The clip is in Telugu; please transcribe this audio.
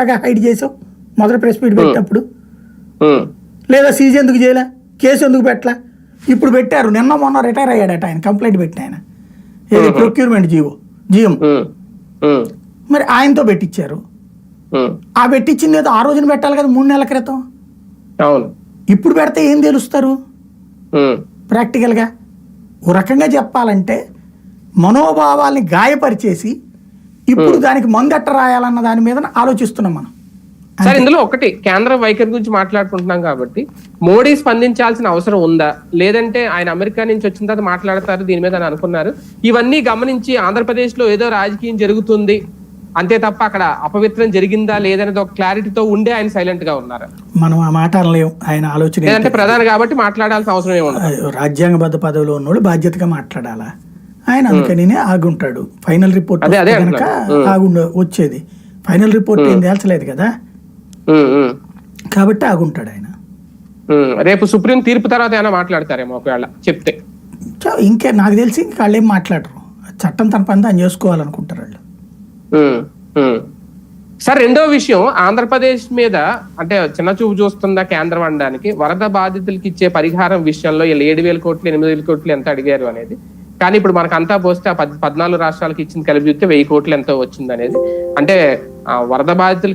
ఎట్టగా హైడ్ చేసావు? మొదటి ప్రెస్ మీట్ పెట్టినప్పుడు? లేదా సీజ్ ఎందుకు చేయలే? కేసు ఎందుకు పెట్టలే? ఇప్పుడు పెట్టారు. నిన్న మొన్న రిటైర్ అయ్యాడట ఆయన. కంప్లైంట్ పెట్టిన ఆయన. ఏది? ప్రొక్యూర్మెంట్ జీవో జిఎం మరి ఆయనతో పెట్టించారు. ఆ పెట్టించింది ఏదో ఆ రోజున పెట్టాలి కదా మూడు నెలల క్రితం? ఇప్పుడు పెడితే ఏం తెలుస్తారు? ప్రాక్టికల్గా ఓ రకంగా చెప్పాలంటే మనోభావాల్ని గాయపరిచేసి ఇప్పుడు దానికి మందెట్ట రాయాలన్న దాని మీద ఆలోచిస్తున్నాం మనం. సార్ ఇందులో ఒకటి కేంద్ర వైఖరి గురించి మాట్లాడుకుంటున్నాం కాబట్టి మోడీ స్పందించాల్సిన అవసరం ఉందా? లేదంటే ఆయన అమెరికా నుంచి వచ్చిన తర్వాత మాట్లాడతారు దీని మీద అని అనుకున్నారు. ఇవన్నీ గమనించి ఆంధ్రప్రదేశ్లో ఏదో రాజకీయం జరుగుతుంది. అంతే తప్ప అక్కడ అపవిత్రం జరిగిందా లేదనేది ఒక క్లారిటీతో ఉండే ఆయన సైలెంట్గా ఉన్నారు? మనం ఆ మాట అనలేం. ఆయన ఆలోచన ఏంటి? ప్రధాని కాబట్టి మాట్లాడాల్సిన అవసరం ఏముండదు రాజ్యాంగబద్ధ పదవిలో ఉన్నోళ్ళు బాధ్యతగా మాట్లాడాలా? ఆయన అందుకని ఆగుంటాడు. ఫైనల్ రిపోర్ట్ కనుక ఆగుండ వచ్చేది. ఫైనల్ రిపోర్ట్ ఏం తేల్చలేదు కదా? కాబట్టి ఆగుంటాడు ఆయన. రేపు సుప్రీం తీర్పు తర్వాత ఏమైనా మాట్లాడతారేమో ఒకవేళ చెప్తే. ఇంకే నాకు తెలిసి ఇంక వాళ్ళు ఏం మాట్లాడరు చట్టం తన పని తాను చేసుకోవాలనుకుంటారు వాళ్ళు. సార్ రెండో విషయం ఆంధ్రప్రదేశ్ మీద అంటే చిన్న చూపు చూస్తుందా కేంద్రం అనడానికి వరద బాధితులకి ఇచ్చే పరిహారం విషయంలో ఏడు వేల కోట్లు ఎనిమిది వేల కోట్లు ఎంత అడిగారు అనేది. కానీ ఇప్పుడు మనకు అంతా పోస్తే ఆ పద్నాలుగు రాష్ట్రాలకి ఇచ్చిన కలిపి చూస్తే వెయ్యి కోట్లు ఎంతో వచ్చింది అనేది అంటే ఆ వరద బాధితులు